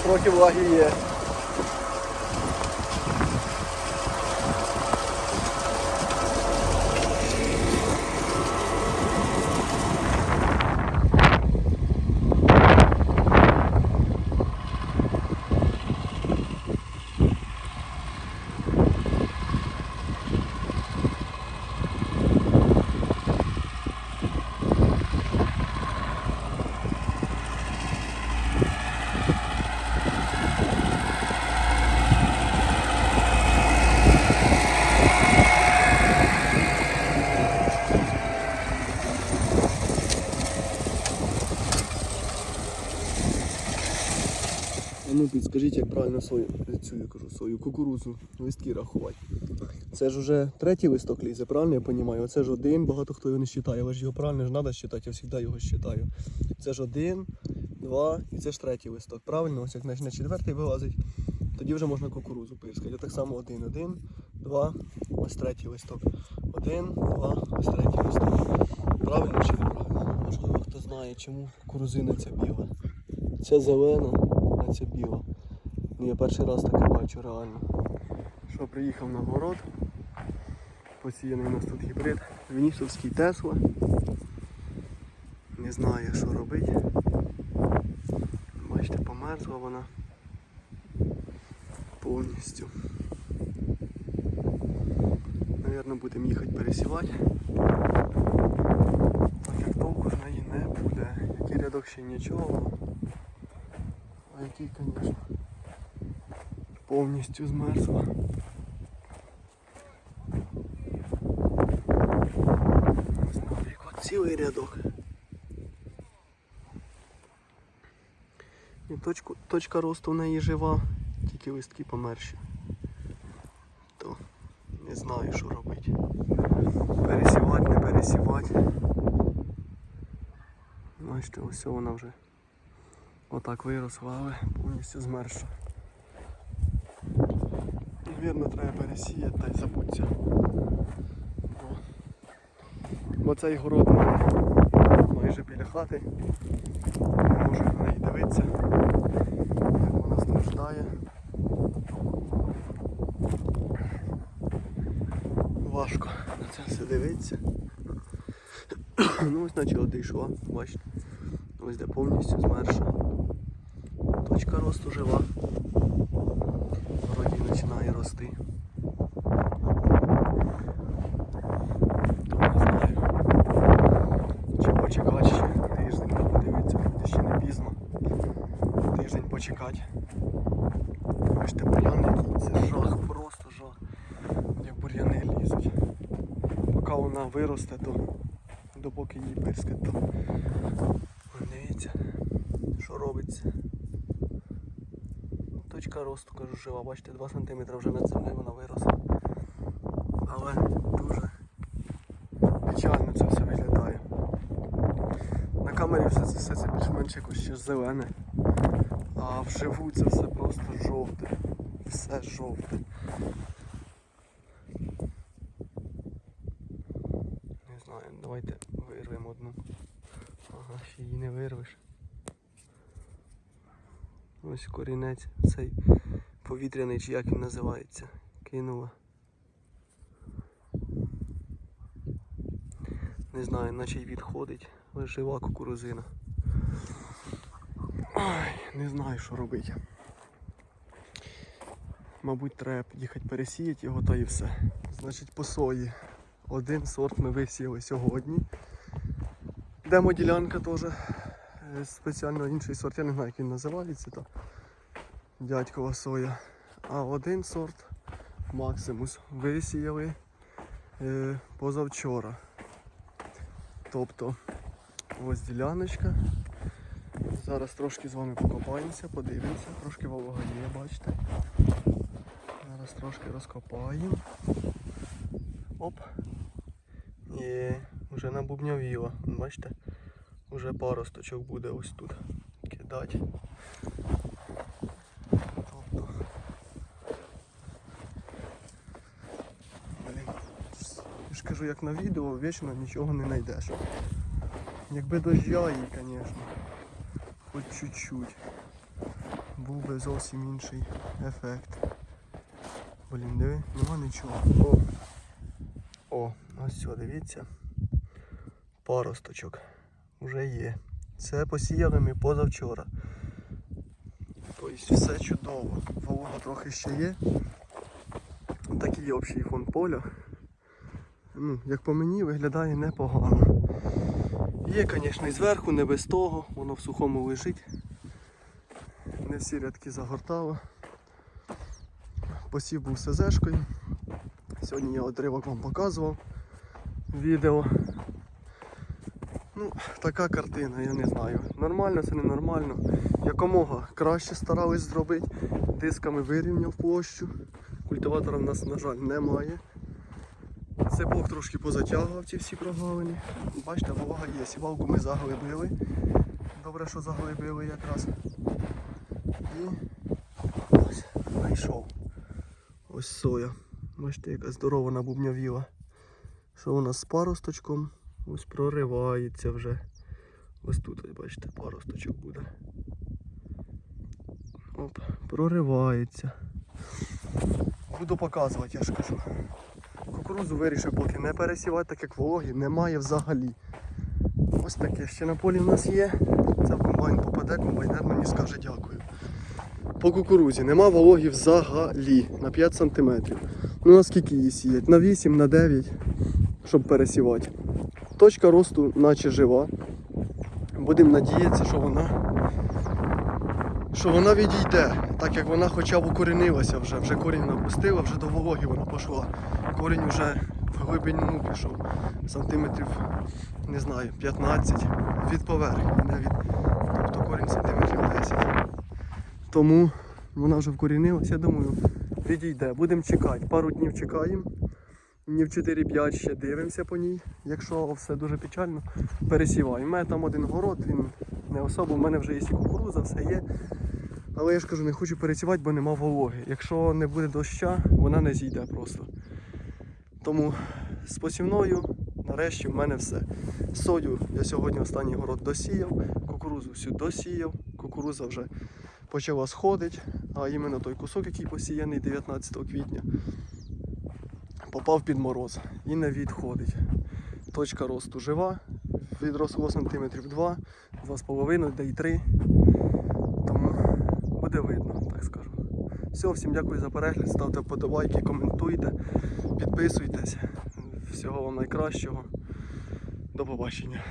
трохи влаги є. Ну підскажіть, як правильно свою, цю я кажу, свою кукурузу листки рахувати. Це ж вже третій листок лізе, правильно я розумію? Оце ж один, багато хто його не вважає, але ж його правильно ж треба вважати, я завжди його вважаю. Це ж один, два і це ж третій листок. Правильно, ось як почне четвертий вилазить, тоді вже можна кукурузу пирскати. А так само один, один, два, ось третій листок. Один, два, ось третій листок. Правильно чи неправильно? Можливо, хто знає, чому кукурузина ця біла. Ця зелена, ця біла. Ну, я перший раз таке бачу реально. Що приїхав на город. Посіяний у нас тут гібрид. Вінісовський Тесла. Не знаю, що робити. Бачите, померзла вона повністю. Навірно, будемо їхати пересівати. Так як толку з неї не буде. Який рядок ще нічого. А який, звісно, повністю змерзла. Не знаю, як от цілий рядок. І точку, точка росту в неї жива, тільки листки померші. То не знаю, що робити. Пересівати, не пересівати. Бачите, ось вона вже Отак виросла, повністю змерзла. Вірно, треба пересіяти та й забуться. Бо, бо цей город майже біля хати. Не можу на неї дивитися, як вона страждає. Важко на це все дивитися. ну ось наче одійшла, бачите. Ось де повністю змерша. Точка росту жива. Вроді починає рости. То не знаю. Чи почекати ще тиждень, подивитися, ще не пізно. Тиждень почекати. Бачите, бур'ян який, це жах, просто жах. Як бур'яни лізуть. Поки вона виросте, то допоки її пирскать, то що робиться. Точка росту, кажу, жива, бачите, 2 см вже над землею вона виросла. Але дуже печально це все виглядає. На камері все це, все це більш-менш якось ще зелене. А вживу це все просто жовте. Все жовте. Не знаю, давайте вирвемо одну. Ага, ще її не вирвеш. Ось корінець цей повітряний, чи як він називається. Кинула. Не знаю, наче й відходить, але жива кукурузина. Ой, не знаю, що робити. Мабуть, треба їхати пересіяти його та і все. Значить, по сої. Один сорт ми висіяли сьогодні. Демоділянка теж. Е, Спеціально інший сорт, я не знаю, як він називається, то дядькова соя. А один сорт Максимус висіяли е, позавчора. Тобто ось діляночка. Зараз трошки з вами покопаємося, подивимося, трошки волога є, бачите. Зараз трошки розкопаємо. Оп. І вже набубнявіло. Бачите? Уже паросточок буде ось тут кидати. Тобто. Блін. Я ж кажу, як на відео, вічно нічого не знайдеш. Якби дождя їй, звісно. Хоч чуть-чуть. був би зовсім інший ефект. Блін, диви, нема нічого. О, О ось все, дивіться. Паросточок вже є. Це посіяли ми позавчора. Тобто все чудово. Волога трохи ще є. Такий общий фон поля. Ну, як по мені, виглядає непогано. Є, звісно, і зверху, не без того, воно в сухому лежить. Не всі рядки загортало. Посів був СЗшкою. Сьогодні я отривок вам показував відео. Ну, така картина, я не знаю. Нормально це ненормально. Якомога краще старались зробити. Дисками вирівняв площу. Культиватора в нас, на жаль, немає. Цепок трошки позатягував ці всі прогалини. Бачите, волога є. Сівалку ми заглибили. Добре, що заглибили якраз. І ось, знайшов. Ось соя. Бачите, яка здорова набубнявіла. Що у нас з паросточком? Ось проривається вже. Ось тут, ось бачите, паросточок буде. Оп, проривається. Буду показувати, я ж кажу. Кукурузу вирішив поки не пересівати, так як вологи немає взагалі. Ось таке ще на полі в нас є. Це в комбайн попаде, комбайнер мені скаже дякую. По кукурузі нема вологи взагалі на 5 см. Ну на скільки її сіять? На 8, на 9, щоб пересівати. Точка росту наче жива. Будемо надіятися, що вона що вона відійде, так як вона хоча б укорінилася вже, вже корінь напустила, вже до вологи вона пішла. Корінь вже в глибину пішов. Сантиметрів, не знаю, 15 від поверхні, не від. Тобто корінь сантиметрів 10. Тому вона вже вкорінилася, я думаю, відійде. Будемо чекати. Пару днів чекаємо. Днів 4-5 ще дивимося по ній. Якщо все дуже печально, пересіваємо. У мене там один город, він не особо, у мене вже є і кукуруза, все є. Але я ж кажу, не хочу пересівати, бо нема вологи. Якщо не буде доща, вона не зійде просто. Тому з посівною нарешті в мене все. Сою я сьогодні останній город досіяв, кукурузу всю досіяв, кукуруза вже почала сходити, а іменно той кусок, який посіяний 19 квітня, попав під мороз і не відходить. Точка росту жива, відросло сантиметрів 2, 2,5, де й 3. Тому буде видно, так скажу. Все, всім дякую за перегляд, ставте вподобайки, коментуйте, підписуйтесь. Всього вам найкращого. До побачення.